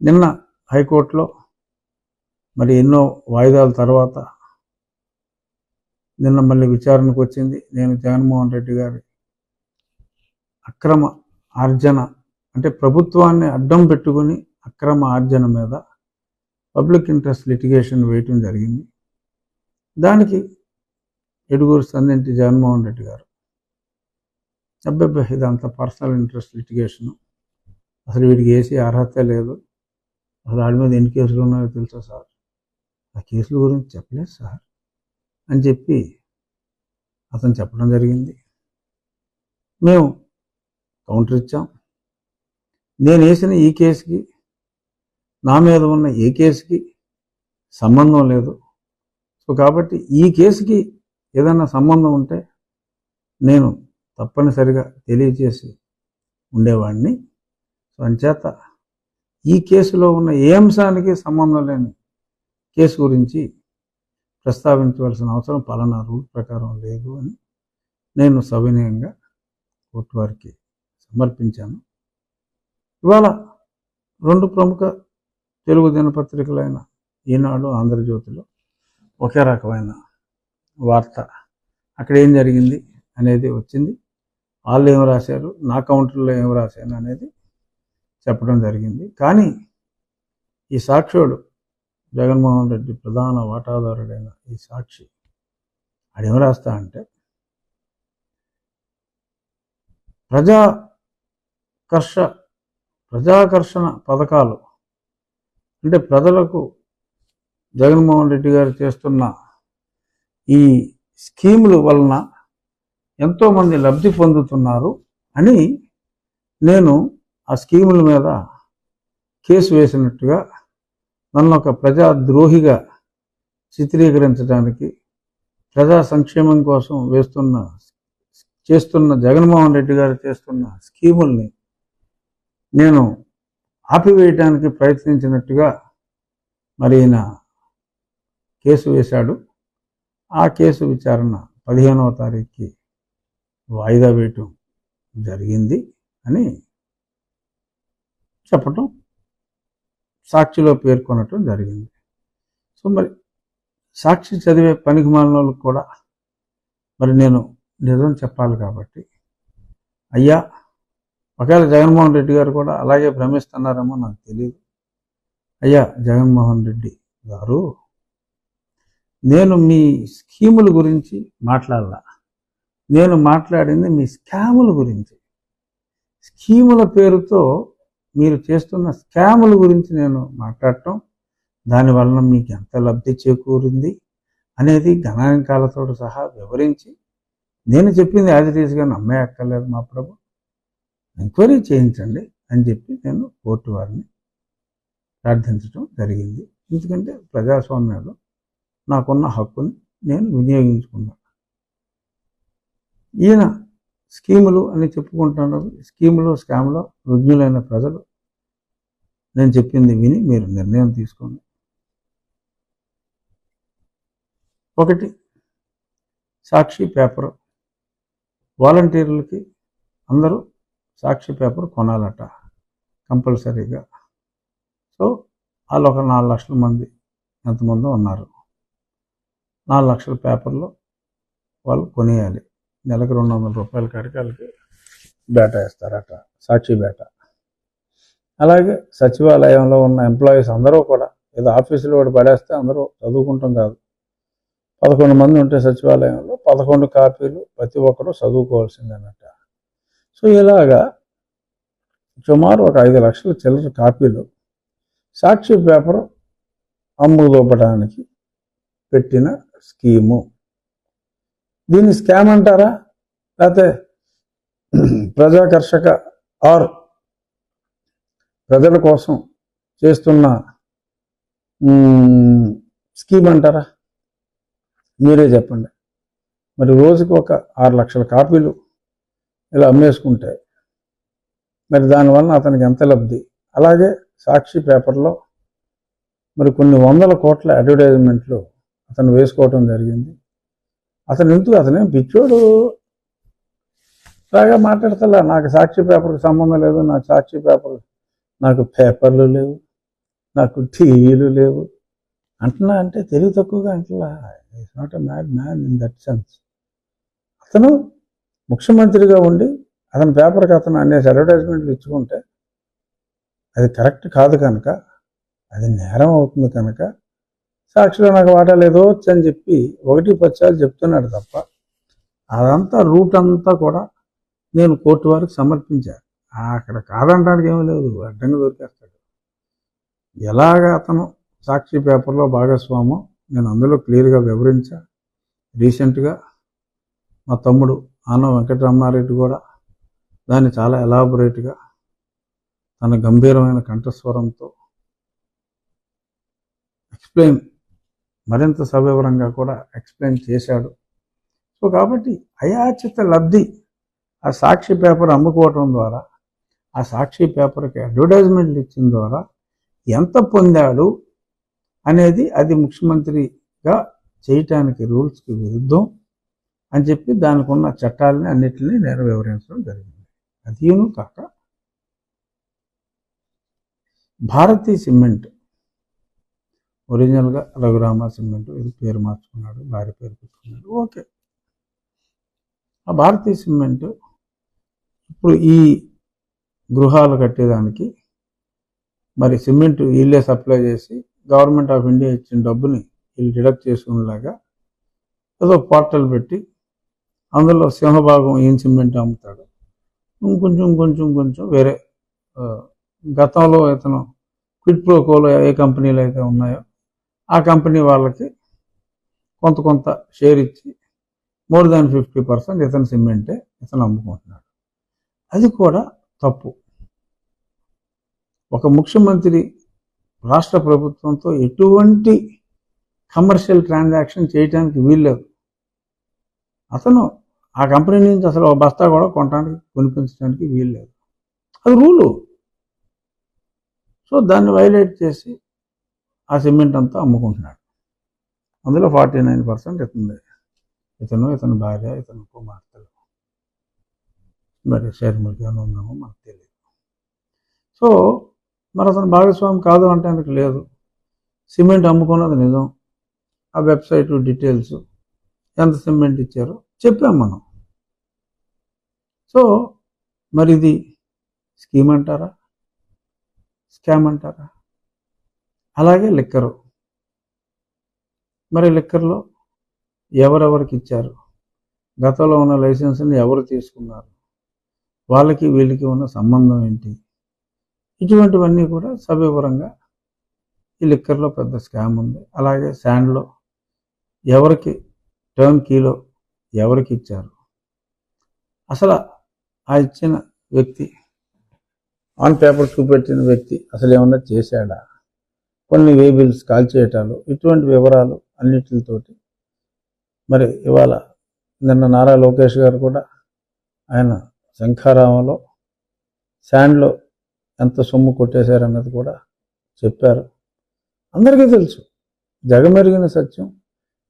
నిన్న హైకోర్టులో మరి ఎన్నో వాయిదాల తర్వాత నిన్న మళ్ళీ విచారణకు వచ్చింది. నేను జగన్మోహన్ రెడ్డి గారి అక్రమ ఆర్జన అంటే ప్రభుత్వాన్ని అడ్డం పెట్టుకుని అక్రమ ఆర్జన మీద పబ్లిక్ ఇంట్రెస్ట్ లిటిగేషన్ వేయటం జరిగింది. దానికి ఎడుగురు సందింటి జగన్మోహన్ రెడ్డి గారు. అబ్బాబ్బా ఇదంతా పర్సనల్ ఇంట్రెస్ట్ లిటిగేషను. అసలు వీడికి వేసే అర్హత లేదు. అసలు వాడి మీద ఎన్ని కేసులు ఉన్నాయో తెలుసా సార్? ఆ కేసుల గురించి చెప్పలేదు సార్ అని చెప్పి అతను చెప్పడం జరిగింది. మేము కౌంటర్ ఇచ్చాం. నేను వేసిన ఈ కేసుకి నా మీద ఉన్న ఏ కేసుకి సంబంధం లేదు. సో కాబట్టి ఈ కేసుకి ఏదైనా సంబంధం ఉంటే నేను తప్పనిసరిగా తెలియజేసి ఉండేవాడిని. సో అంచేత ఈ కేసులో ఉన్న ఏ అంశానికి సంబంధం లేని కేసు గురించి ప్రస్తావించవలసిన అవసరం పలానా రూల్ ప్రకారం లేదు అని నేను సవినయంగా కోర్టు వారికి సమర్పించాను. ఇవాళ రెండు ప్రముఖ తెలుగు దినపత్రికలైన ఈనాడు ఆంధ్రజ్యోతిలో ఒకే రకమైన వార్త అక్కడ ఏం జరిగింది అనేది వచ్చింది. వాళ్ళు ఏం రాశారు? నా కౌంటర్లో ఏం రాశాను అనేది చెప్పడం జరిగింది. కానీ ఈ సాక్షుడు జగన్మోహన్ రెడ్డి ప్రధాన వాటాదారుడైన ఈ సాక్షి ఆడేం రాస్తా అంటే ప్రజాకర్ష ప్రజాకర్షణ పథకాలు అంటే ప్రజలకు జగన్మోహన్ రెడ్డి గారు చేస్తున్న ఈ స్కీముల వలన ఎంతోమంది లబ్ధి పొందుతున్నారు అని నేను ఆ స్కీముల మీద కేసు వేసినట్టుగా నన్ను ఒక ప్రజాద్రోహిగా చిత్రీకరించడానికి ప్రజా సంక్షేమం కోసం వేస్తున్న చేస్తున్న జగన్మోహన్ రెడ్డి గారు చేస్తున్న స్కీముల్ని నేను ఆపివేయటానికి ప్రయత్నించినట్టుగా మరి ఈయన కేసు వేశాడు. ఆ కేసు విచారణ పదిహేనవ తారీఖుకి వాయిదా వేయటం జరిగింది అని చెప్పటం సాక్షిలో పేర్కొనటం జరిగింది. సో మరి సాక్షి చదివే పనికి మాలిన కూడా మరి నేను నిజం చెప్పాలి కాబట్టి అయ్యా ఒకవేళ జగన్మోహన్ రెడ్డి గారు కూడా అలాగే భ్రమిస్తున్నారేమో నాకు తెలియదు అయ్యా జగన్మోహన్ రెడ్డి గారు నేను మీ స్కీముల గురించి మాట్లాడాల. నేను మాట్లాడింది మీ స్కాముల గురించి. స్కీముల పేరుతో మీరు చేస్తున్న స్కాముల గురించి నేను మాట్లాడటం దానివలన మీకు ఎంత లబ్ధి చేకూరింది అనేది గణాంకాలతో సహా వివరించి నేను చెప్పింది యాజ్ ఇట్ ఈస్గా నమ్మే అక్కర్లేదు మా ప్రభు. ఎంక్వైరీ చేయించండి అని చెప్పి నేను కోర్టు వారిని ప్రార్థించడం జరిగింది. ఎందుకంటే ప్రజాస్వామ్యంలో నాకున్న హక్కుని నేను వినియోగించుకున్నాను. ఈయన స్కీములు అని చెప్పుకుంటున్నారు. స్కీములు స్కామ్లో రుజ్ఞులైన ప్రజలు. నేను చెప్పింది విని మీరు నిర్ణయం తీసుకోండి. ఒకటి సాక్షి పేపర్. వాలంటీర్లకి అందరూ సాక్షి పేపర్ కొనాలట కంపల్సరీగా. సో వాళ్ళు ఒక నాలుగు లక్షల మంది ఎంతమంది ఉన్నారు. నాలుగు లక్షల పేపర్లో వాళ్ళు కొనేయాలి. నెలకు రెండు వందల రూపాయల కాడికి వాళ్ళకి బేట వేస్తారట సాక్షి బేట. అలాగే సచివాలయంలో ఉన్న ఎంప్లాయీస్ అందరూ కూడా ఏదో ఆఫీసులో కూడా పడేస్తే అందరూ చదువుకుంటాం కాదు. పదకొండు మంది ఉంటే సచివాలయంలో పదకొండు కాపీలు ప్రతి ఒక్కరూ చదువుకోవాల్సిందన్నట్ట సో ఇలాగా సుమారు ఒక ఐదు లక్షల చిల్లర కాపీలు సాక్షి పేపర్ అమ్ముదోపడానికి పెట్టిన స్కీము. దీన్ని స్కామ్ అంటారా? లేకపోతే ప్రజాకర్షక ఆర్ ప్రజల కోసం చేస్తున్న స్కీమ్ అంటారా? మీరే చెప్పండి. మరి రోజుకి ఒక ఆరు లక్షల కాపీలు ఇలా అమ్మేసుకుంటే మరి దానివల్ల అతనికి ఎంత లబ్ధి? అలాగే సాక్షి పేపర్లో మరి కొన్ని వందల కోట్ల అడ్వర్టైజ్మెంట్లు అతను వేసుకోవటం జరిగింది. అతను ఎందుకు? అతనేం పిచ్చోడు? బాగా మాట్లాడతలే. నాకు సాక్షి పేపర్కి సంబంధం లేదు. నాకు సాక్షి పేపర్ నాకు పేపర్లు లేవు. నాకు టీవీలు లేవు. అంటున్నా అంటే తెలివి తక్కువగా అంటున్నా. It's not a mad man in that sense అతను ముఖ్యమంత్రిగా ఉండి అతని పేపర్కి అతను అనేసి అడ్వర్టైజ్మెంట్లు ఇచ్చుకుంటే అది కరెక్ట్ కాదు కనుక అది నేరం అవుతుంది కనుక సాక్షిలో నాకు వాటా లేదు అని చెప్పి ఒకటి పచ్చాలు చెప్తున్నాడు తప్ప అదంతా రూట్ అంతా కూడా నేను కోర్టు వారికి సమర్పించాను అక్కడ కాదనడానికి ఏమీ లేదు అడ్డంగా దొరికేస్తాడు. ఎలాగ అతను సాక్షి పేపర్లో భాగస్వామం నేను అందులో క్లియర్గా వివరించా. రీసెంట్గా మా తమ్ముడు ఆనవ వెంకటరమణారెడ్డి కూడా దాన్ని చాలా ఎలాబొరేట్గా తన గంభీరమైన కంఠస్వరంతో ఎక్స్ప్లెయిన్ మరింత సవివరంగా కూడా ఎక్స్ప్లెయిన్ చేశాడు. సో కాబట్టి అయాచిత లబ్ధి ఆ సాక్షి పేపర్ అమ్ముకోవటం ద్వారా ఆ సాక్షి పేపర్కి అడ్వర్టైజ్మెంట్లు ఇచ్చిన ద్వారా ఎంత పొందాడు అనేది అది ముఖ్యమంత్రిగా చేయటానికి రూల్స్కి విరుద్ధం అని చెప్పి దానికి ఉన్న చట్టాలని అన్నిటిని నేను వివరించడం జరిగింది అదీను కాక భారతీ సిమెంట్ ఒరిజినల్గా రఘురామ సిమెంట్ ఇది పేరు మార్చుకున్నాడు భార్య పేరు పెట్టుకున్నాడు. ఓకే. ఆ భారతీయ సిమెంట్ ఇప్పుడు ఈ గృహాలు కట్టేదానికి మరి సిమెంట్ వీళ్ళే సప్లై చేసి గవర్నమెంట్ ఆఫ్ ఇండియా ఇచ్చిన డబ్బుని వీళ్ళు డిడక్ట్ చేసుకునేలాగా ఏదో పోర్టల్ పెట్టి అందులో సింహభాగం ఏం సిమెంట్ అమ్ముతాడు? ఇంకొంచెం కొంచెం కొంచెం వేరే గతంలో ఇతను క్విట్ ప్రోకోలో ఏ కంపెనీలు అయితే ఉన్నాయో ఆ కంపెనీ వాళ్ళకి కొంత కొంత షేర్ ఇచ్చి మోర్ దాన్ ఫిఫ్టీ పర్సెంట్ ఇతను సిమెంటే ఇతను అమ్ముకుంటున్నాడు. అది కూడా తప్పు. ఒక ముఖ్యమంత్రి రాష్ట్ర ప్రభుత్వంతో ఎటువంటి కమర్షియల్ ట్రాన్సాక్షన్ చేయడానికి వీల్లేదు. అతను ఆ కంపెనీ నుంచి అసలు ఒక బస్తా కూడా కొనడానికి కొనిపించడానికి వీల్లేదు. అది రూలు. సో దాన్ని వైలేట్ చేసి ఆ సిమెంట్ అంతా అమ్ముకుంటున్నాడు. అందులో ఫార్టీ నైన్ పర్సెంట్ ఇతుంది ఇతను ఇతని భార్య ఇతను కుమార్తెలు. మరి షర్మిల్గానే ఉన్నామో మనకు తెలియదు సో మరి అతను భాగస్వామి కాదు అంటే అంటానికి లేదు. సిమెంట్ అమ్ముకున్నది నిజం. ఆ వెబ్సైట్ డీటెయిల్స్ ఎంత సిమెంట్ ఇచ్చారో చెప్పాం మనం. సో మరి ఇది స్కీమ్ అంటారా? స్కామ్ అంటారా? అలాగే లిక్కరు. మరి లిక్కర్లో ఎవరెవరికి ఇచ్చారు? గతంలో ఉన్న లైసెన్స్ని ఎవరు తీసుకున్నారు? వాళ్ళకి వీళ్ళకి ఉన్న సంబంధం ఏంటి? ఇటువంటివన్నీ కూడా సభ్యపరంగా ఈ లిక్కర్లో పెద్ద స్కామ్ ఉంది. అలాగే శాండ్లో ఎవరికి టర్న్ కీలో ఎవరికి ఇచ్చారు? అసలు ఆ ఇచ్చిన వ్యక్తి ఆన్ పేపర్ చూపెట్టిన వ్యక్తి అసలు ఏమన్నా చేశాడా? కొన్ని వేబిల్స్ కాల్ చేయటాలు ఇటువంటి వివరాలు అన్నిటితోటి మరి ఇవాళ నిన్న నారా లోకేష్ గారు కూడా ఆయన శంఖారామంలో శాండ్లో ఎంత సొమ్ము కొట్టేశారన్నది కూడా చెప్పారు. అందరికీ తెలుసు. జగమెరిగిన సత్యం